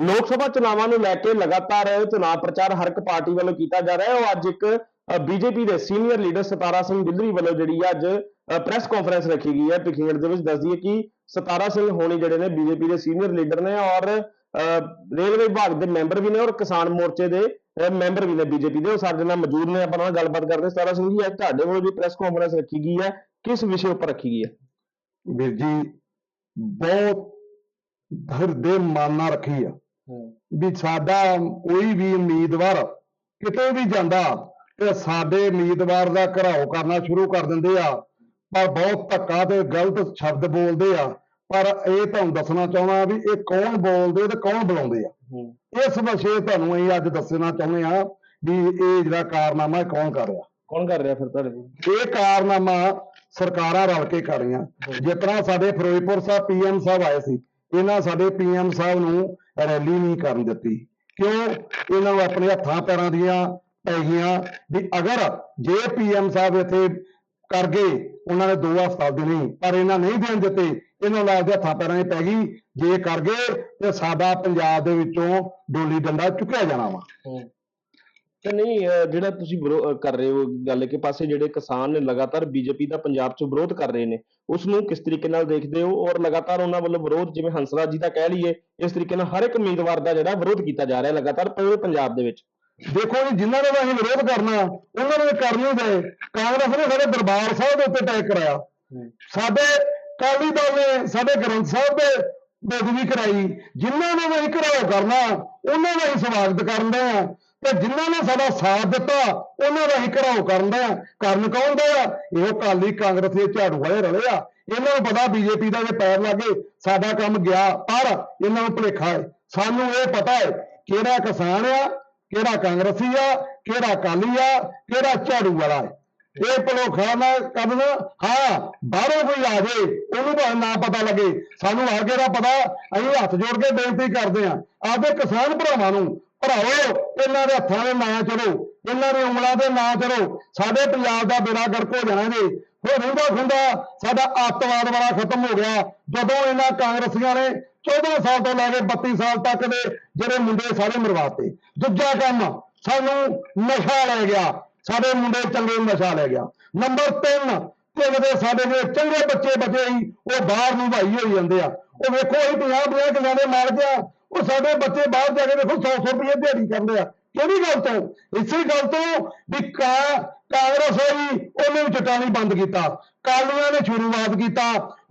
ਲੋਕ ਸਭਾ ਚੁਣਾਵਾਂ ਨੂੰ ਲੈ ਕੇ ਲਗਾਤਾਰ ਚੁਣਾਵ ਪ੍ਰਚਾਰ ਹਰ ਇੱਕ ਪਾਰਟੀ ਵੱਲੋਂ ਕੀਤਾ ਜਾ ਰਿਹਾ ਹੈ। ਉਹ ਅੱਜ ਇੱਕ ਬੀਜੇਪੀ ਦੇ ਸੀਨੀਅਰ ਲੀਡਰ ਸਤਾਰਾ ਸਿੰਘ ਬਿੱਦਰੀ ਵੱਲੋਂ ਜਿਹੜੀ ਹੈ ਅੱਜ ਪ੍ਰੈਸ ਕਾਨਫਰੰਸ ਰੱਖੀ ਗਈ ਹੈ। ਭਿੱਖੀਵਿੰਡ ਦੇ ਵਿੱਚ ਦੱਸਦੀ ਹੈ ਕਿ ਸਤਾਰਾ ਸਿੰਘ ਹੋਣੀ ਜਿਹੜੇ ਨੇ ਬੀਜੇਪੀ ਦੇ ਸੀਨੀਅਰ ਲੀਡਰ ਨੇ ਔਰ ਰੇਲਵੇ ਵਿਭਾਗ ਦੇ ਮੈਂਬਰ ਵੀ ਨੇ ਔਰ ਕਿਸਾਨ ਮੋਰਚੇ ਦੇ ਮੈਂਬਰ ਵੀ ਨੇ ਬੀਜੇਪੀ ਦੇ। ਉਹ ਸਾਡੇ ਨਾਲ ਮੌਜੂਦ ਨੇ। ਆਪਾਂ ਨਾਲ ਗੱਲਬਾਤ ਕਰਦੇ ਸਤਾਰਾ ਸਿੰਘ ਜੀ, ਅੱਜ ਤੁਹਾਡੇ ਵੱਲੋਂ ਵੀ ਪ੍ਰੈਸ ਕਾਨਫਰੰਸ ਰੱਖੀ ਗਈ ਹੈ, ਕਿਸ ਵਿਸ਼ੇ ਉੱਪਰ ਰੱਖੀ ਗਈ ਹੈ? ਵੀਰ ਜੀ, ਬਹੁਤ ਹਿਰਦੇ ਮਾਨ ਨਾਲ ਰੱਖੀ ਆ। ਵੀ ਸਾਡਾ ਕੋਈ ਵੀ ਉਮੀਦਵਾਰ ਕਿਤੇ ਵੀ ਜਾਂਦਾ ਤੇ ਸਾਡੇ ਉਮੀਦਵਾਰ ਦਾ ਘਰਾਓ ਕਰਨਾ ਸ਼ੁਰੂ ਕਰ ਦਿੰਦੇ ਆ ਪਰ ਬਹੁਤ ਧੱਕਾ ਤੇ ਗਲਤ ਸ਼ਬਦ ਬੋਲਦੇ ਆ। ਪਰ ਇਹ ਤੁਹਾਨੂੰ ਦੱਸਣਾ ਚਾਹਣਾ ਵੀ ਇਹ ਕੌਣ ਬੋਲਦੇ ਤੇ ਕੌਣ ਬੁਲਾਉਂਦੇ ਆ? ਇਸ ਵਿਸ਼ੇ ਤੁਹਾਨੂੰ ਅਸੀਂ ਅੱਜ ਦੱਸਣਾ ਚਾਹੁੰਦੇ ਆ ਵੀ ਇਹ ਜਿਹੜਾ ਕਾਰਨਾਮਾ ਕੌਣ ਕਰ ਰਿਹਾ? ਕੌਣ ਕਰ ਰਿਹਾ ਫਿਰ ਤੁਹਾਡੇ ਇਹ ਕਾਰਨਾਮਾ ਸਰਕਾਰਾਂ ਰਲ ਕੇ ਕਰ ਰਹੀਆਂ। ਜਿਸ ਤਰ੍ਹਾਂ ਸਾਡੇ ਫਿਰੋਜ਼ਪੁਰ ਸਾਹਿਬ ਪੀਐਮ ਸਾਹਿਬ ਆਏ ਸੀ ਇਹਨਾਂ ਸਾਡੇ ਪੀਐਮ ਸਾਹਿਬ ਨੂੰ ਰੈਲੀ ਨਹੀਂ ਕਰਨ ਦਿੱਤੀ। ਕਿਉਂ? ਇਹਨਾਂ ਨੂੰ ਆਪਣੇ ਹੱਥਾਂ ਪੈਰਾਂ ਦੀਆਂ ਪੈ ਗਈਆਂ ਵੀ ਅਗਰ ਜੇ ਪੀਐਮ ਸਾਹਿਬ ਇੱਥੇ ਕਰ ਗਏ, ਉਹਨਾਂ ਨੇ ਦੋ ਹਸਪਤਾਲ ਦੇਣੇ। ਪਰ ਇਹਨਾਂ ਨਹੀਂ ਦੇਣ ਦਿੱਤੇ। ਇਹਨਾਂ ਨਾਲ ਦੇ ਹੱਥਾਂ ਪੈਰਾਂ 'ਚ ਪੈ ਗਈ। ਜੇ ਕਰ ਗਏ, ਤੇ ਸਾਡਾ ਪੰਜਾਬ ਦੇ ਵਿੱਚੋਂ ਡੋਲੀ ਡੰਡਾ ਚੁੱਕਿਆ ਜਾਣਾ ਵਾ। ਤੇ ਨਹੀਂ, ਅਹ, ਜਿਹੜਾ ਤੁਸੀਂ ਵਿਰੋ- ਅਹ, ਕਰ ਰਹੇ ਹੋ ਗੱਲ ਕਿ ਪਾਸੇ ਜਿਹੜੇ ਕਿਸਾਨ ਨੇ ਲਗਾਤਾਰ ਬੀਜੇਪੀ ਦਾ ਪੰਜਾਬ 'ਚ ਵਿਰੋਧ ਕਰ ਰਹੇ ਨੇ ਉਸ ਨੂੰ ਕਿਸ ਤਰੀਕੇ ਨਾਲ ਦੇਖਦੇ ਹੋ? ਔਰ ਲਗਾਤਾਰ ਉਹਨਾਂ ਵੱਲੋਂ ਵਿਰੋਧ, ਜਿਵੇਂ ਹੰਸਰਾਜ ਜੀ ਦਾ ਕਹਿ ਲਈਏ, ਇਸ ਤਰੀਕੇ ਨਾਲ ਹਰ ਇੱਕ ਉਮੀਦਵਾਰ ਦਾ ਜਿਹੜਾ ਵਿਰੋਧ ਕੀਤਾ ਜਾ ਰਿਹਾ ਲਗਾਤਾਰ ਪੂਰੇ ਪੰਜਾਬ ਦੇ ਵਿੱਚ। ਦੇਖੋ ਜੀ, ਜਿਨ੍ਹਾਂ ਨੇ ਅਸੀਂ ਵਿਰੋਧ ਕਰਨਾ, ਉਹਨਾਂ ਨੇ ਕਰ ਨਹੀਂ ਗਏ ਕਾਂਗਰਸ ਨੇ ਸਾਡੇ ਦਰਬਾਰ ਸਾਹਿਬ ਦੇ ਉੱਤੇ ਅਟੈਕ ਕਰਾਇਆ। ਸਾਡੇ ਅਕਾਲੀ ਦਲ ਨੇ, ਸਾਡੇ ਗ੍ਰੰਥ ਸਾਹਿਬ ਦੇ ਬੇਦਬੀ ਕਰਾਈ। ਜਿਨ੍ਹਾਂ ਨੇ ਵੀ ਘਰਾਓ ਕਰਨਾ, ਉਹਨਾਂ ਦਾ ਹੀ ਸਵਾਗਤ ਕਰਦਾ ਆ ਤੇ ਜਿਨ੍ਹਾਂ ਨੇ ਸਾਡਾ ਸਾਥ ਦਿੱਤਾ, ਉਹਨਾਂ ਦਾ ਹੀ ਘਰਾਓ ਕਰਨ ਦਾ ਕਰਨ ਕੌਣ ਦਾ ਆ? ਇਹੋ ਕਾਲੀ ਕਾਂਗਰਸ ਦੇ ਝਾੜੂ ਵਾਲੇ ਰਲੇ ਆ। ਇਹਨਾਂ ਨੂੰ ਪਤਾ ਬੀਜੇਪੀ ਦਾ ਜੇ ਪੈਰ ਲੱਗੇ, ਸਾਡਾ ਕੰਮ ਗਿਆ, ਪਰ ਇਹਨਾਂ ਨੂੰ ਭੁਲੇਖਾ ਹੈ। ਸਾਨੂੰ ਇਹ ਪਤਾ ਹੈ ਕਿਹੜਾ ਕਿਸਾਨ ਆ, ਕਿਹੜਾ ਕਾਂਗਰਸੀ ਆ, ਕਿਹੜਾ ਅਕਾਲੀ ਆ, ਕਿਹੜਾ ਝਾੜੂ ਵਾਲਾ ਹੈ। ਇਹ ਭਲੋਖਾ ਨਾ ਕਰਨਾ। ਹਾਂ, ਬਾਹਰੋਂ ਕੋਈ ਆ ਜੇ, ਉਹਨੂੰ ਭਾਵੇਂ ਨਾ ਪਤਾ ਲੱਗੇ। ਸਾਨੂੰ ਆ ਕੇ ਦਾ ਪਤਾ, ਅਸੀਂ ਹੱਥ ਜੋੜ ਕੇ ਬੇਨਤੀ ਕਰਦੇ ਹਾਂ ਆਪਦੇ ਕਿਸਾਨ ਭਰਾਵਾਂ ਨੂੰ ਭਰਾਓ ਇਹਨਾਂ ਦੇ ਹੱਥਾਂ ਦੇ ਨਾਂ ਚੜੋ ਇਹਨਾਂ ਦੇ ਉਂਗਲਾਂ ਦੇ ਨਾਂ ਚੜੋ ਸਾਡੇ ਪੰਜਾਬ ਦਾ ਬੇੜਾ ਗਰਕ ਹੋ ਜਾਣਾ ਜੀ। ਹੋ ਰਹਿੰਦਾ ਖੁੰਦਾ ਸਾਡਾ ਅੱਤਵਾਦ ਵਾਲਾ ਖਤਮ ਹੋ ਗਿਆ। ਜਦੋਂ ਇਹਨਾਂ ਕਾਂਗਰਸੀਆਂ ਨੇ 14 ਸਾਲ ਤੋਂ ਲੈ ਕੇ 32 ਸਾਲ ਤੱਕ ਦੇ ਜਿਹੜੇ ਮੁੰਡੇ ਸਾਰੇ ਮਰਵਾਤੇ। ਦੂਜਾ ਕੰਮ, ਸਾਨੂੰ ਨਸ਼ਾ ਲੈ ਗਿਆ। ਸਾਡੇ ਮੁੰਡੇ ਚੰਗੇ ਨਸ਼ਾ ਲੈ ਗਿਆ। ਨੰਬਰ 3 ਤੇ ਜਿਹੜੇ ਸਾਡੇ ਦੇ ਚੰਗੇ ਬੱਚੇ ਬਚੇ ਸੀ, ਉਹ ਬਾਹਰ ਨੂੰ ਭਾਈ ਹੋਈ ਜਾਂਦੇ ਆ। ਉਹ ਵੇਖੋ ਅਸੀਂ 50 50 ਕਿੱਲਿਆਂ ਦੇ ਮਾਲਕ ਆ। ਉਹ ਸਾਡੇ ਬੱਚੇ ਬਾਹਰ ਜਾ ਕੇ ਦੇਖੋ 100 100 ਰੁਪਏ ਦਿਹਾੜੀ ਕਰਦੇ ਆ। ਕਿਹੜੀ ਗੱਲ ਤੋਂ? ਇਸੇ ਗੱਲ ਤੋਂ ਵੀ ਕਾ ਕਾਂਗਰਸ ਹੋਈ ਉਹਨੇ ਵੀ ਚਟਾਣੀ ਬੰਦ ਕੀਤਾ। ਕਾਲੀਆਂ ਨੇ ਸ਼ੁਰੂਆਤ ਕੀਤਾ।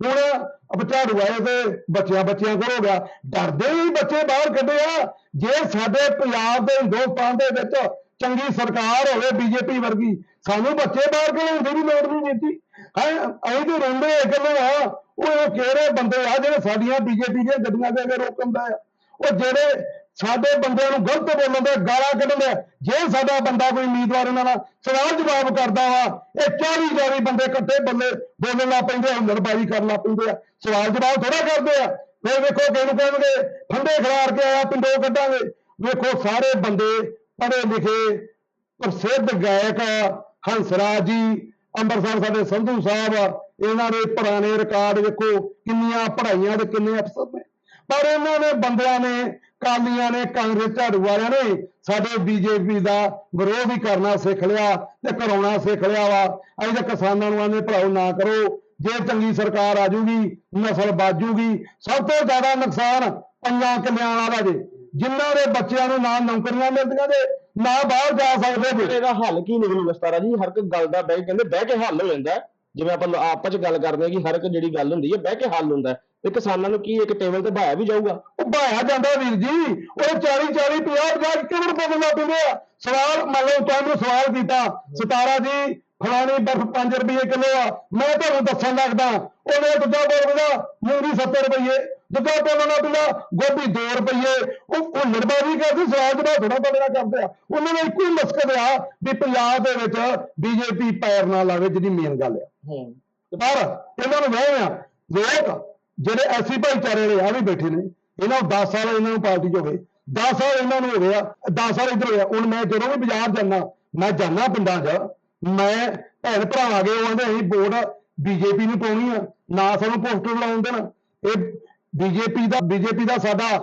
ਹੁਣ ਝਾੜੂ ਆਏ ਤੇ ਬੱਚਿਆਂ ਬੱਚਿਆਂ ਕੋਲ ਹੋ ਗਿਆ। ਡਰਦੇ ਹੀ ਬੱਚੇ ਬਾਹਰ ਕੱਢੇ ਆ। ਜੇ ਸਾਡੇ ਪੰਜਾਬ ਦੇ ਹਿੰਦੁਸਤਾਨ ਦੇ ਵਿੱਚ ਚੰਗੀ ਸਰਕਾਰ ਹੋਵੇ ਬੀਜੇਪੀ ਵਰਗੀ, ਸਾਨੂੰ ਬੱਚੇ ਬਾਹਰ ਕਢਾਉਣ ਦੀ ਵੀ ਲੋੜ ਨਹੀਂ ਦਿੱਤੀ ਹੈ? ਅਸੀਂ ਤੇ ਰੋਂਦੇ ਇਕੱਲੇ ਆ। ਉਹ ਉਹ ਕਿਹੜੇ ਬੰਦੇ ਆ ਜਿਹੜੇ ਸਾਡੀਆਂ ਬੀਜੇਪੀ ਦੀਆਂ ਗੱਡੀਆਂ ਦੇ ਅੱਗੇ ਰੋਕਣ ਦਾ ਆ? ਉਹ ਜਿਹੜੇ ਸਾਡੇ ਬੰਦਿਆਂ ਨੂੰ ਗਲਤ ਬੋਲਣ ਦੇ ਗਾਲਾਂ ਕੱਢਣ ਦੇ, ਜੇ ਸਾਡਾ ਬੰਦਾ ਕੋਈ ਉਮੀਦਵਾਰ ਇਹਨਾਂ ਨਾਲ ਸਵਾਲ ਜਵਾਬ ਕਰਦਾ ਵਾ, ਇਹ 40 40 ਬੰਦੇ ਇਕੱਠੇ ਬੰਦੇ ਬੋਲਣ ਲੱਗ ਪੈਂਦੇ ਆ ਹੁਲੜਬਾਜ਼ੀ ਕਰਨ ਲੱਗ ਪੈਂਦੇ ਆ, ਸਵਾਲ ਜਵਾਬ ਥੋੜਾ ਕਰਦੇ ਆ। ਫਿਰ ਵੇਖੋ ਕਿਹਨੂੰ ਕਹਿਣਗੇ, ਫੰਡੇ ਖਿਲਾਰ ਕੇ ਆਇਆ, ਪਿੰਡੋਂ ਕੱਢਾਂਗੇ। ਵੇਖੋ ਸਾਰੇ ਬੰਦੇ ਪੜ੍ਹੇ ਲਿਖੇ, ਪ੍ਰਸਿੱਧ ਗਾਇਕ ਹੰਸਰਾਜ ਜੀ, ਅੰਮ੍ਰਿਤਸਰ ਸਾਡੇ ਸੰਧੂ ਸਾਹਿਬ ਇਹਨਾਂ ਦੇ ਪੁਰਾਣੇ ਰਿਕਾਰਡ ਵੇਖੋ, ਕਿੰਨੀਆਂ ਪੜ੍ਹਾਈਆਂ ਤੇ ਕਿੰਨੇ ਅਫਸਰ ਨੇ। ਪਰ ਇਹਨਾਂ ਨੇ ਬੰਦਿਆਂ ਨੇ, ਕਾਲੀਆਂ ਨੇ, ਕਾਂਗਰਸ ਝਾੜੂ ਵਾਲਿਆਂ ਨੇ ਸਾਡੇ ਬੀਜੇਪੀ ਦਾ ਵਿਰੋਧ ਹੀ ਕਰਨਾ ਸਿੱਖ ਲਿਆ ਤੇ ਕਰਾਉਣਾ ਸਿੱਖ ਲਿਆ ਵਾ। ਅਸੀਂ ਤਾਂ ਕਿਸਾਨਾਂ ਨੂੰ ਆਨੇ ਭਰਾਓ ਨਾ ਕਰੋ। ਜੇ ਚੰਗੀ ਸਰਕਾਰ ਆ ਜੂਗੀ ਨਸਲ ਬਾਜੂਗੀ ਸਭ ਤੋਂ ਜ਼ਿਆਦਾ ਨੁਕਸਾਨ ਪੰਜਾਂ ਕਿੱਲਿਆਂ ਵਾਲਾ ਜੇ। ਜਿਨ੍ਹਾਂ ਦੇ ਬੱਚਿਆਂ ਨੂੰ ਨਾ ਨੌਕਰੀਆਂ ਮਿਲਦੀਆਂ ਤੇ ਨਾ ਬਾਹਰ ਜਾ ਸਕਦੇ ਫਿਰ ਜੇ। ਇਹਦਾ ਹੱਲ ਕੀ ਨਿਕਲੂਗਾ ਸਤਾਰਾ ਜੀ? ਹਰ ਇੱਕ ਗੱਲ ਦਾ ਬਹਿ ਕਹਿੰਦੇ ਬਹਿ ਕੇ ਹੱਲ ਹੋ ਜਾਂਦਾ। ਜਿਵੇਂ ਆਪਾਂ ਲੋ- ਆਪਸ ਚ ਗੱਲ ਕਰਦੇ ਹਾਂ ਕਿ ਹਰ ਇੱਕ ਜਿਹੜੀ ਗੱਲ ਹੁੰਦੀ ਹੈ, ਬਹਿ ਕੇ ਹੱਲ ਹੁੰਦਾ। ਤੇ ਕਿਸਾਨਾਂ ਨੂੰ ਕੀ ਇੱਕ ਟੇਬਲ ਤੇ ਬਹਾਇਆ ਵੀ ਜਾਊਗਾ? ਉਹ ਭਾਇਆ ਜਾਂਦਾ ਵੀਰ ਜੀ। ਉਹ 40 40 50 50 ਕਿਵੇਂ ਬਦਲ ਲੱਗ ਪੈਂਦੇ ਆ ਸਵਾਲ ਮੰਨ ਲਓ ਤੁਹਾਨੂੰ ਸਵਾਲ ਕੀਤਾ। ਸਤਾਰਾ ਜੀ ਫਲਾਣੀ ਬਰਫ 5 ਰੁਪਏ ਕਿਲੋ ਆ। ਮੈਂ ਤੁਹਾਨੂੰ ਦੱਸਣ ਲੱਗਦਾ ਉਹਨੇ ਦੂਜਾ ਬੋਲਦਾ ਮੂੰਗੀ 70 ਰੁਪਏ ਦੂਜਾ ਬੋਲਣਾ ਪਿਆ ਗੋਭੀ 2 ਰੁਪਏ ਉਹ ਉਹ ਲੜਬਾਜ਼ੀ ਕਰਦੇ ਸਵਾਲ ਜਵਾਬ ਥੋੜਾ ਬਦਲਣਾ ਕਰਦੇ ਆ ਉਹਨਾਂ ਨੇ ਇੱਕੋ ਹੀ ਮਸਕਦ ਆ ਵੀ ਪੰਜਾਬ ਦੇ ਵਿੱਚ ਬੀਜੇਪੀ ਪੈਰ ਨਾ ਲਾਵੇ ਜਿਹੜੀ ਮੇਨ ਗੱਲ ਆ। ਹੂੰ। ਪਰ ਇਹਨਾਂ ਨੂੰ ਵਹਿਮ ਆ। ਲੋਕ ਜਿਹੜੇ ਐਸੀ ਭਾਈਚਾਰੇ ਵਾਲੇ ਆ ਵੀ ਬੈਠੇ ਨੇ, ਇਹਨਾਂ ਨੂੰ 10 ਸਾਲ ਇਹਨਾਂ ਨੂੰ ਪਾਰਟੀ 'ਚ ਹੋ ਗਏ 10 ਸਾਲ ਇਹਨਾਂ ਨੂੰ ਹੋ ਗਿਆ 10 ਸਾਲ ਇੱਧਰ ਹੋਇਆ, ਹੁਣ ਮੈਂ ਜਦੋਂ ਵੀ ਬਾਜ਼ਾਰ ਜਾਂਦਾ, ਮੈਂ ਜਾਂਦਾ ਪਿੰਡਾਂ 'ਚ, ਮੈਂ ਭੈਣ ਭਰਾ ਆ ਗਏ, ਉਹ ਕਹਿੰਦੇ ਅਸੀਂ ਵੋਟ ਬੀਜੇਪੀ ਨੂੰ ਪਾਉਣੀ ਆ, ਨਾ ਸਾਨੂੰ ਪੋਸਟਰ ਲਾਉਣ ਦੇਣ, ਇਹ ਬੀਜੇਪੀ ਦਾ ਬੀਜੇਪੀ ਦਾ ਸਾਡਾ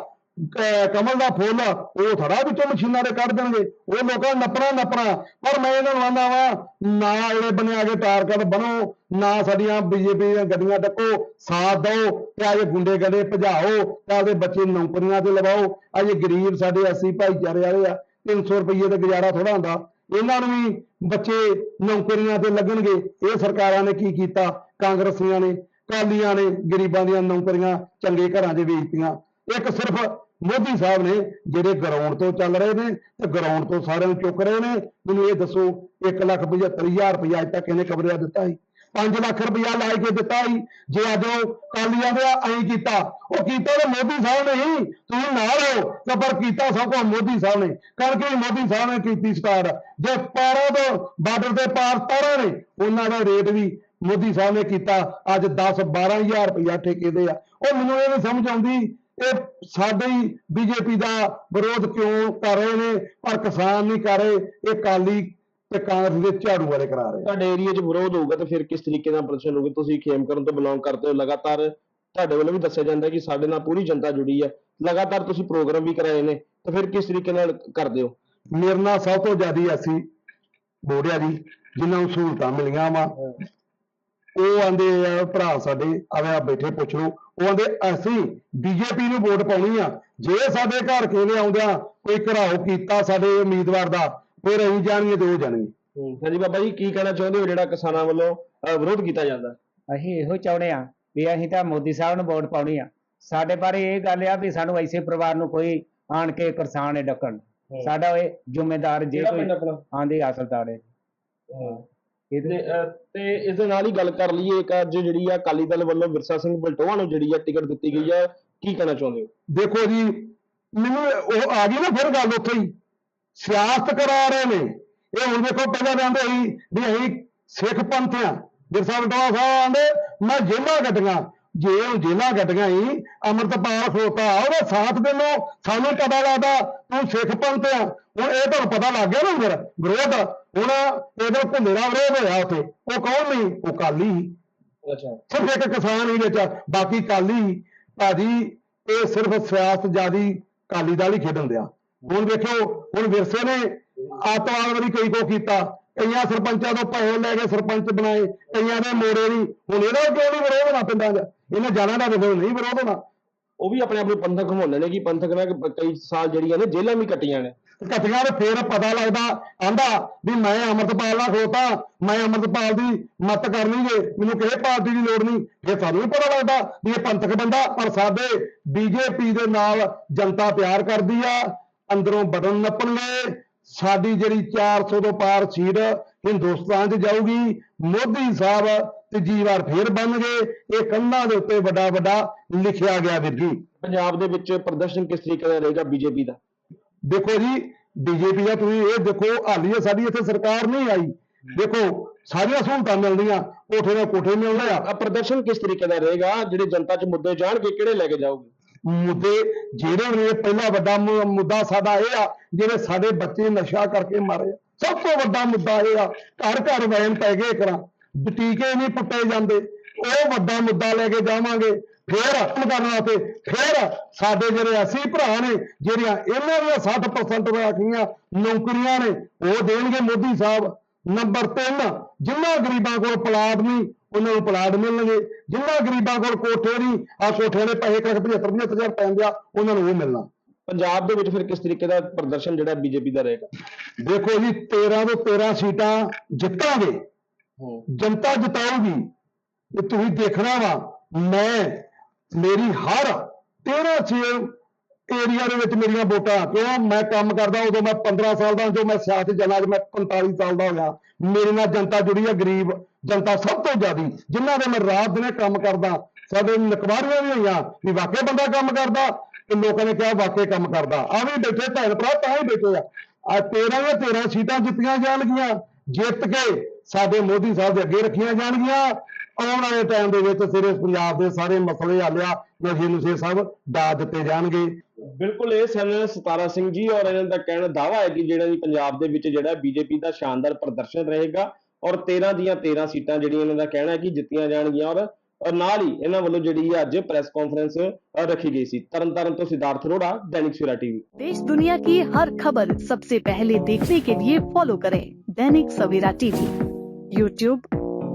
ਕਮਲ ਦਾ ਫੁੱਲ, ਉਹ ਥੜਾ ਵਿੱਚੋਂ ਮਸ਼ੀਨਾਂ ਦੇ ਕੱਢ ਦੇਣਗੇ। ਉਹ ਲੋਕਾਂ ਨੇ ਨੱਪਣਾ ਨੱਪਣਾ। ਪਰ ਮੈਂ ਇਹਨਾਂ ਨੂੰ ਆਂਦਾ ਵਾਂ, ਨਾ ਇਹਦੇ ਬਣੇ ਕੇ ਟਾਰਗੇਟ ਬਣੋ, ਨਾ ਸਾਡੀਆਂ ਬੀਜੇਪੀ ਦੀਆਂ ਗੱਡੀਆਂ ਟੱਕੋ ਸਾਥ ਦਿਓ, ਤੇ ਆਜੇ ਗੁੰਡੇ ਗੰਡੇ ਭਜਾਓ, ਤੇ ਆਪਦੇ ਬੱਚੇ ਨੌਕਰੀਆਂ ਤੇ ਲਵਾਓ। ਅਜੇ ਗਰੀਬ ਸਾਡੇ ਐਸੀ ਭਾਈਚਾਰੇ ਵਾਲੇ ਆ 300 ਰੁਪਏ ਤੇ ਗੁਜ਼ਾਰਾ ਥੋੜਾ ਹੁੰਦਾ। ਇਹਨਾਂ ਨੂੰ ਵੀ ਬੱਚੇ ਨੌਕਰੀਆਂ ਤੇ ਲੱਗਣਗੇ। ਇਹ ਸਰਕਾਰਾਂ ਨੇ ਕੀ ਕੀਤਾ? ਕਾਂਗਰਸੀਆਂ ਨੇ ਕਾਲੀਆਂ ਨੇ ਗਰੀਬਾਂ ਦੀਆਂ ਨੌਕਰੀਆਂ ਚੰਗੇ ਘਰਾਂ 'ਚ ਵੇਚਤੀਆਂ। ਇੱਕ ਸਿਰਫ ਮੋਦੀ ਸਾਹਿਬ ਨੇ ਜਿਹੜੇ ਗਰਾਊਂਡ ਤੋਂ ਚੱਲ ਰਹੇ ਨੇ ਤੇ ਗਰਾਊਂਡ ਤੋਂ ਸਾਰਿਆਂ ਨੂੰ ਚੁੱਕ ਰਹੇ ਨੇ, ਮੈਨੂੰ ਇਹ ਦੱਸੋ 1 ਲੱਖ 75000 ਰੁਪਇਆ ਅੱਜ ਤੱਕ ਇਹਨੇ ਕਬਰਿਆ ਦਿੱਤਾ ਸੀ। 5 ਲੱਖ ਰੁਪਇਆ ਲਾ ਕੇ ਦਿੱਤਾ ਸੀ। ਜੇ ਅੱਜ ਉਹ ਕਾਲੀਆਂ ਦੇ ਐਂ ਕੀਤਾ। ਉਹ ਕੀਤਾ ਤਾਂ ਮੋਦੀ ਸਾਹਿਬ ਨੇ ਹੀ। ਤੁਸੀਂ ਨਾਲ ਹੋ ਤਾਂ ਪਰ ਕੀਤਾ ਸਭ ਕੁਝ ਮੋਦੀ ਸਾਹਿਬ ਨੇ। ਕਰਕੇ ਮੋਦੀ ਸਾਹਿਬ ਨੇ ਕੀਤੀ ਸਟਾਰਟ ਜੇ ਪਾਰਾਂ ਤੋਂ ਬਾਰਡਰ ਦੇ ਪਾਰ ਤਾਰਾਂ ਨੇ, ਉਹਨਾਂ ਦਾ ਰੇਟ ਵੀ ਮੋਦੀ ਸਾਹਿਬ ਨੇ ਕੀਤਾ। ਅੱਜ 10 12000 ਰੁਪਇਆ ਠੇਕੇ ਦੇ ਆ। ਉਹ ਮੈਨੂੰ ਇਹ ਨਹੀਂ ਸਮਝ ਆਉਂਦੀ ਇਹ ਸਾਡੇ ਬੀਜੇਪੀ ਦਾ ਵਿਰੋਧ ਕਿਉਂ ਕਰ ਰਹੇ ਨੇ? ਪਰ ਕਿਸਾਨ ਨਹੀਂ ਕਰ ਰਹੇ ਇਹ ਕਾਲੀ ਤੇ ਕਾਂਗਰਸ ਦੇ ਝਾੜੂ ਵਾਲੇ ਕਰਾ ਰਹੇ। ਤੁਹਾਡੇ ਏਰੀਆ 'ਚ ਵਿਰੋਧ ਹੋਊਗਾ ਤਾਂ ਫਿਰ ਕਿਸ ਤਰੀਕੇ ਦਾ ਪ੍ਰਦਰਸ਼ਨ ਹੋਊਗਾ? ਤੁਸੀਂ ਖੇਮਕਰਨ ਤੋਂ ਬਿਲੋਂਗ ਕਰਦੇ ਹੋ ਲਗਾਤਾਰ। ਤੁਹਾਡੇ ਵੱਲੋਂ ਵੀ ਦੱਸਿਆ ਜਾਂਦਾ ਕਿ ਸਾਡੇ ਨਾਲ ਪੂਰੀ ਜਨਤਾ ਜੁੜੀ ਹੈ ਲਗਾਤਾਰ ਤੁਸੀਂ ਪ੍ਰੋਗਰਾਮ ਵੀ ਕਰਾਏ ਨੇ ਤਾਂ ਫਿਰ ਕਿਸ ਤਰੀਕੇ ਨਾਲ ਕਰਦੇ ਹੋ? ਮੇਰੇ ਨਾਲ ਸਭ ਤੋਂ ਜ਼ਿਆਦਾ ਅਸੀਂ ਬੋੜਿਆ ਜੀ ਜਿਨ੍ਹਾਂ ਨੂੰ ਸਹੂਲਤਾਂ ਮਿਲੀਆਂ ਵਾ ਉਹ ਆਂਦੇ ਆ ਭਰਾ ਸਾਡੇ ਆਵੇ ਆ ਬੈਠੇ ਪੁੱਛ ਲਓ ਉਹ ਆਂਦੇ ਅਸੀਂ ਬੀਜੇਪੀ ਨੂੰ ਵੋਟ ਪਾਉਣੀ ਆ। ਜੇ ਸਾਡੇ ਘਰ ਕਿਹਨੇ ਆਉਂਦਿਆਂ ਕੋਈ ਘਰਾਓ ਕੀਤਾ ਸਾਡੇ ਉਮੀਦਵਾਰ ਦਾ ਫਿਰ ਅਸੀਂ ਜਾਣਗੇ ਤੇ ਉਹ ਜਾਣਗੇ। ਹਾਂਜੀ ਬਾਬਾ ਜੀ ਕੀ ਕਹਿਣਾ ਚਾਹੁੰਦੇ ਹੋ ਜਿਹੜਾ ਕਿਸਾਨਾਂ ਵੱਲੋਂ ਅਹ, ਵਿਰੋਧ ਕੀਤਾ ਜਾਂਦਾ? ਅਸੀਂ ਇਹੋ ਚਾਹੁੰਦੇ ਆ ਵੀ ਅਸੀਂ ਤਾਂ ਮੋਦੀ ਸਾਹਿਬ ਨੂੰ ਵੋਟ ਪਾਉਣੀ ਆ। ਸਾਡੇ ਬਾਰੇ ਇਹ ਗੱਲ ਆ ਵੀ ਸਾਨੂੰ ਐਸੇ ਪਰਿਵਾਰ ਨੂੰ ਕੋਈ ਆਣ ਕੇ ਕਿਸਾਨ ਨੇ ਡੱਕਣ। ਸਾਡਾ ਇਹ ਜ਼ਿੰਮੇਦਾਰ ਜੇ ਕੋਈ ਆਂਦੇ ਹਾਸਲਦਾਰ ਹੈ। ਤੇ ਅਹ, ਤੇ ਇਸ ਦੇ ਨਾਲ ਹੀ ਗੱਲ ਕਰ ਲਈਏ ਇੱਕ ਅੱਜ ਜਿਹੜੀ ਆ ਅਕਾਲੀ ਦਲ ਵੱਲੋਂ ਵਿਰਸਾ ਸਿੰਘ ਬਲਟੋਆ ਨੂੰ ਜਿਹੜੀ ਆ ਟਿਕਟ ਦਿੱਤੀ ਗਈ ਹੈ ਕੀ ਕਹਿਣਾ ਚਾਹੁੰਦੇ ਹੋ? ਦੇਖੋ ਜੀ ਮੈਨੂੰ ਉਹ ਆ ਗਈ ਨਾ ਫਿਰ ਗੱਲ ਉੱਥੇ ਹੀ। ਸਿਆਸਤ ਕਰਾ ਰਹੇ ਨੇ। ਇਹ ਹੁਣ ਦੇਖੋ ਪਹਿਲਾਂ ਕਹਿੰਦੇ ਸੀ ਵੀ ਅਸੀਂ ਸਿੱਖ ਪੰਥ ਆ। ਬਿਰਸਾ ਬਟਵਾ ਸਾਹਿਬ ਆਂਦੇ ਮੈਂ ਜੇਲਾਂ ਕੱਟੀਆਂ। ਜੇ ਉਹ ਜੇਲਾਂ ਕੱਟੀਆਂ ਹੀ ਅੰਮ੍ਰਿਤਪਾਲ ਖੋਤਾ ਉਹਦਾ ਸਾਥ ਦੇਣੋ ਸਾਨੂੰ ਪਤਾ ਲੱਗਦਾ ਤੂੰ ਸਿੱਖ ਪੰਥ ਆ। ਹੁਣ ਇਹ ਤੁਹਾਨੂੰ ਪਤਾ ਲੱਗ ਗਿਆ ਨਾ ਫਿਰ ਵਿਰੋਧ। ਹੁਣ ਇਹਦਾ ਭੁੰਦੇਰਾ ਵਿਰੋਧ ਹੋਇਆ ਉੱਥੇ। ਉਹ ਕੌਣ ਨਹੀਂ ਉਹ ਕਾਲੀ। ਅੱਛਾ। ਸਿਰਫ ਇੱਕ ਕਿਸਾਨ ਹੀ ਵਿੱਚ। ਬਾਕੀ ਕਾਲੀ ਭਾਜੀ ਇਹ ਸਿਰਫ ਸਿਆਸਤ ਜਿਆਦੀ ਕਾਲੀ ਦਲ ਹੀ ਖੇਡਣ ਦਿਆ। ਹੁਣ ਵੇਖੋ ਹੁਣ ਵਿਰਸੇ ਨੇ ਆਤਵਾਦ ਵਾਲੀ ਕਈ ਕੋ ਕੀਤਾ। ਕਈਆਂ ਸਰਪੰਚਾਂ ਤੋਂ ਪੈਸੇ ਲੈ ਕੇ ਸਰਪੰਚ ਬਣਾਏ ਕਈਆਂ ਦੇ ਮੋੜੇ ਨਹੀਂ। ਹੁਣ ਇਹਦਾ ਕਿਉਂ ਨਹੀਂ ਵਿਰੋਧ ਹੋਣਾ ਪਿੰਡਾਂ 'ਚ? ਇਹਨਾਂ ਜਾਨਾਂ ਦਾ ਵਿਰੋਧ ਨਹੀਂ ਵਿਰੋਧ ਹੋਣਾ। ਉਹ ਵੀ ਆਪਣੇ ਆਪ ਨੂੰ ਪੰਥਕ ਨੇ ਕਿ ਪੰਥਕ ਨਾਲ ਕਈ ਸਾਲ ਜਿਹੜੀਆਂ ਨੇ ਜੇਲ੍ਹਾਂ ਵੀ ਕੱਟੀਆਂ ਨੇ। ਘਟੀਆਂ ਤੇ ਫੇਰ ਪਤਾ ਲੱਗਦਾ, ਆਂਦਾ ਵੀ ਮੈਂ ਅੰਮ੍ਰਿਤਪਾਲ ਨਾਲ ਖੋਤਾ ਮੈਂ ਅੰਮ੍ਰਿਤਪਾਲ ਦੀ ਮਤ ਕਰਨੀ ਜੇ, ਮੈਨੂੰ ਕਿਸੇ ਪਾਰਟੀ ਦੀ ਲੋੜ ਨਹੀਂ। ਫਿਰ ਸਾਨੂੰ ਵੀ ਪਤਾ ਲੱਗਦਾ ਵੀ ਇਹ ਪੰਥਕ ਬੰਦਾ, ਪਰ ਸਾਡੇ ਬੀਜੇਪੀ ਦੇ ਨਾਲ ਜਨਤਾ ਪਿਆਰ ਕਰਦੀ ਆ, ਅੰਦਰੋਂ ਬਟਨ ਨੱਪਣਗੇ। ਸਾਡੀ ਜਿਹੜੀ 400 ਤੋਂ ਪਾਰ ਸੀਟ ਹਿੰਦੁਸਤਾਨ 'ਚ ਜਾਊਗੀ, ਮੋਦੀ ਸਾਹਿਬ ਤੀਜੀ ਵਾਰ ਫੇਰ ਬਣ ਗਏ ਇਹ ਕੰਧਾਂ ਦੇ ਉੱਤੇ ਵੱਡਾ ਵੱਡਾ ਲਿਖਿਆ ਗਿਆ ਵੀਰ ਜੀ। ਪੰਜਾਬ ਦੇ ਵਿੱਚ ਪ੍ਰਦਰਸ਼ਨ ਕਿਸ ਤਰੀਕੇ ਦਾ ਰਹੇਗਾ ਬੀਜੇਪੀ ਦਾ? ਦੇਖੋ ਜੀ ਬੀਜੇਪੀ ਦਾ ਤੁਸੀਂ ਇਹ ਦੇਖੋ ਹਾਲੀ ਸਾਡੀ ਇੱਥੇ ਸਰਕਾਰ ਨਹੀਂ ਆਈ। ਦੇਖੋ ਸਾਰੀਆਂ ਸਹੂਲਤਾਂ ਮਿਲਦੀਆਂ ਕੋਠੇ ਨਾਲ ਕੋਠੇ ਮਿਲਦੇ ਆ। ਆ ਪ੍ਰਦਰਸ਼ਨ ਕਿਸ ਤਰੀਕੇ ਦਾ ਰਹੇਗਾ? ਜਿਹੜੇ ਜਨਤਾ 'ਚ ਮੁੱਦੇ ਜਾਣਗੇ ਕਿਹੜੇ ਲੈ ਕੇ ਜਾਓਗੇ? ਮੁੱਦੇ ਜਿਹੜੇ ਨੇ ਪਹਿਲਾ ਵੱਡਾ ਮੁ- ਮੁੱਦਾ ਸਾਡਾ ਇਹ ਆ ਜਿਹੜੇ ਸਾਡੇ ਬੱਚੇ ਨਸ਼ਾ ਕਰਕੇ ਮਾਰੇ ਆ। ਸਭ ਤੋਂ ਵੱਡਾ ਮੁੱਦਾ ਇਹ ਆ ਘਰ ਘਰ ਵੈਨ ਪੈ ਗਏ ਕਰਾਂ ਟੀਕੇ ਨਹੀਂ ਪੁੱਟੇ ਜਾਂਦੇ। ਉਹ ਵੱਡਾ ਮੁੱਦਾ ਲੈ ਕੇ ਜਾਵਾਂਗੇ। ਫੇਰ ਕਰਨ ਵਾਸਤੇ ਫੇਰ ਸਾਡੇ ਜਿਹੜੇ ਅਸੀਂ ਭਰਾ ਨੇ ਜਿਹੜੀਆਂ ਇਹਨਾਂ ਦੀਆਂ 60% ਰਾਖੀਆਂ ਨੌਕਰੀਆਂ ਨੇ ਉਹ ਦੇਣਗੇ ਮੋਦੀ ਸਾਹਿਬ। ਨੰਬਰ 3 ਜਿਨ੍ਹਾਂ ਗਰੀਬਾਂ ਕੋਲ ਪਲਾਟ ਨਹੀਂ ਉਹਨਾਂ ਨੂੰ ਪਲਾਟ ਮਿਲਣਗੇ। ਜਿਨ੍ਹਾਂ ਗਰੀਬਾਂ ਕੋਲ ਕੋਠੇ ਨਹੀਂ ਆ ਕੋਠਿਆਂ ਦੇ ਪੈਸੇ ਕਰਕੇ 75 75000 ਪੈਂਦੇ ਆ ਉਹਨਾਂ ਨੂੰ ਉਹ ਮਿਲਣਾ। ਪੰਜਾਬ ਦੇ ਵਿੱਚ ਫਿਰ ਕਿਸ ਤਰੀਕੇ ਦਾ ਪ੍ਰਦਰਸ਼ਨ ਜਿਹੜਾ ਬੀਜੇਪੀ ਦਾ ਰਹੇਗਾ? ਦੇਖੋ ਜੀ 13 ਤੋਂ 13 ਸੀਟਾਂ ਜਿੱਤਾਂਗੇ। ਜਨਤਾ ਜਿਤਾਊਗੀ। ਇਹ ਤੁਸੀਂ ਦੇਖਣਾ ਵਾ ਮੈਂ ਮੇਰੀ ਹਰ 13 ਸੀਟ ਏਰੀਆ ਦੇ ਵਿੱਚ ਮੇਰੀਆਂ ਵੋਟਾਂ, ਕਿਉਂ? ਮੈਂ ਕੰਮ ਕਰਦਾ ਉਦੋਂ ਮੈਂ 15 ਸਾਲ ਦਾ ਜੋ ਮੈਂ ਸਿਆਸਤ ਜਨਾ ਮੈਂ 45 ਸਾਲ ਦਾ ਹੋ ਮੇਰੇ ਨਾਲ ਜਨਤਾ ਜੁੜੀ ਹੈ ਗਰੀਬ ਜਨਤਾ ਸਭ ਤੋਂ ਜ਼ਿਆਦੀ, ਜਿਨ੍ਹਾਂ ਦੇ ਮੈਂ ਰਾਤ ਦਿਨੇ ਕੰਮ ਕਰਦਾ। ਸਾਡੇ ਨਕਵਾਰੀਆਂ ਵੀ ਹੋਈਆਂ ਵੀ ਵਾਕਿਆ ਬੰਦਾ ਕੰਮ ਕਰਦਾ ਤੇ ਲੋਕਾਂ ਨੇ ਕਿਹਾ ਵਾਕਿਆ ਕੰਮ ਕਰਦਾ। ਆ ਵੀ ਬੈਠੇ ਭੈਣ ਭਰਾ, ਤਾਂ ਹੀ ਬੈਠੇ ਆ। ਆ 13 ਜਾਂ 13 ਸੀਟਾਂ ਜਿੱਤੀਆਂ ਜਾਣਗੀਆਂ, ਜਿੱਤ ਕੇ ਸਾਡੇ ਮੋਦੀ ਸਾਹਿਬ ਦੇ ਅੱਗੇ ਰੱਖੀਆਂ ਜਾਣਗੀਆਂ। ਆਉਣ ਵਾਲੇ ਟਾਈਮ ਦੇ ਵਿੱਚ ਸਿਰੇ ਪੰਜਾਬ ਦੇ ਸਾਰੇ ਮਸਲੇ ਹੱਲਿਆ ਨਸ਼ੇ ਨੁਸ਼ੇ ਸਭ ਡਾ ਦਿੱਤੇ ਜਾਣਗੇ ਬਿਲਕੁਲ ਇਹ ਸਨ ਸਤਾਰਾ ਸਿੰਘ ਜੀ ਔਰ ਇਹਨਾਂ ਦਾ ਕਹਿਣਾ ਦਾਵਾ ਹੈ ਕਿ ਜਿਹੜਾ ਵੀ ਪੰਜਾਬ ਦੇ ਵਿੱਚ ਜਿਹੜਾ ਬੀਜੇਪੀ ਦਾ ਸ਼ਾਨਦਾਰ ਪ੍ਰਦਰਸ਼ਨ ਰਹੇਗਾ ਔਰ 13 ਦੀਆਂ 13 ਸੀਟਾਂ ਜਿਹੜੀਆਂ ਇਹਨਾਂ ਦਾ ਕਹਿਣਾ ਹੈ ਕਿ ਜਿੱਤੀਆਂ ਜਾਣਗੀਆਂ ਔਰ ਅ, ਨਾਲ ਹੀ ਇਹਨਾਂ ਵੱਲੋਂ ਜਿਹੜੀ ਹੈ ਅੱਜ ਪ੍ਰੈਸ ਕਾਨਫਰੰਸ ਅ, ਰੱਖੀ ਗਈ ਸੀ ਤਰਨਤਾਰਨ ਤੋਂ ਸਿਧਾਰਥ ਅਰੋੜਾ ਦੈਨਿਕ ਸਵੇਰਾ ਟੀਵੀ देश दुनिया की हर खबर सबसे पहले देखने के लिए फॉलो करें दैनिक सवेरा टीवी यूट्यूब